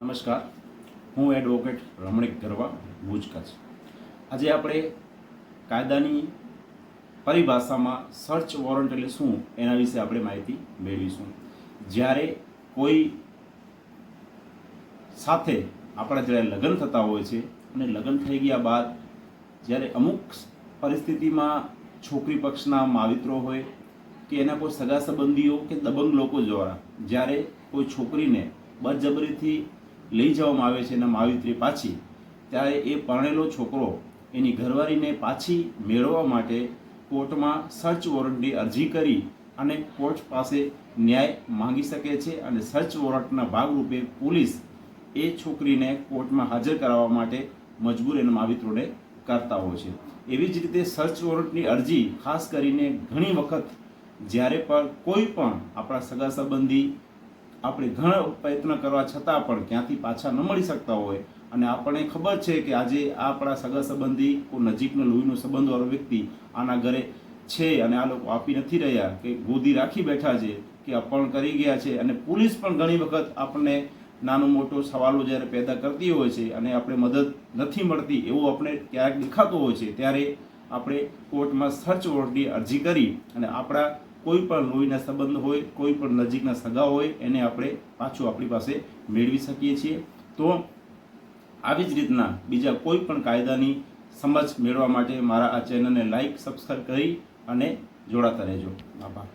નમસ્કાર. હું એડવોકેટ રમણીક ગરવા, ભુજ કચ્છ. આજે આપણે કાયદાની પરિભાષામાં સર્ચ વોરંટ એટલે શું એના વિશે આપણે માહિતી મેળવીશું. જ્યારે કોઈ સાથે આપણા જ્યારે લગ્ન થતા હોય છે અને લગ્ન થઈ ગયા બાદ જ્યારે અમુક પરિસ્થિતિમાં છોકરી પક્ષના માવિત્રો હોય કે એના કોઈ સગા સંબંધીઓ કે દબંગ લોકો દ્વારા જ્યારે કોઈ છોકરીને બળજબરીથી લઈ જવામાં આવે છે એના માવિત્રી પાછી ત્યારે એ પરણેલો છોકરો એની ઘરવાળીને પાછી મેળવવા માટે કોર્ટમાં સર્ચ વોરંટની અરજી કરી અને કોર્ટ પાસે ન્યાય માંગી શકે છે અને સર્ચ વોરંટના ભાગરૂપે પોલીસ એ છોકરીને કોર્ટમાં હાજર કરાવવા માટે મજબૂર એના માવિત્રોને કરતા હોય છે. એવી જ રીતે સર્ચ વોરંટની અરજી ખાસ કરીને ઘણી વખત જ્યારે પણ કોઈ પણ આપણા સગા સંબંધી આપણે ઘણા પ્રયત્ન કરવા છતાં પણ ક્યાંથી પાછા ન મળી શકતા હોય. અને આપણને ખબર છે કે આજે આપણા સગા સંબંધી કોઈ નજીકનો લોહીનો સંબંધવાળો વ્યક્તિ આના ઘરે છે અને આ લોકો આપી નથી રહ્યા કે ગોદી રાખી બેઠા છે કે અપહરણ કરી ગયા છે. અને પોલીસ પણ ઘણી વખત આપણને નાનો મોટો સવાલો જ્યારે પેદા કરતી હોય છે અને આપણે મદદ નથી મળતી એવું આપણે ક્યારેક દેખાતું હોય છે. ત્યારે આપણે કોર્ટમાં સર્ચ વોરંટની અરજી કરી અને આપણા કોઈ પણ લોહીના સંબંધ હોય, કોઈ પણ નજીકના સગા હોય, એને આપણે પાછું આપણી પાસે મેળવી શકીએ છીએ. તો આવી જ રીતના બીજા કોઈ પણ કાયદાની સમજ મેળવવા માટે મારા આ ચેનલને લાઈક, સબસ્ક્રાઈબ કરી અને જોડાતા રહેજો. આભાર.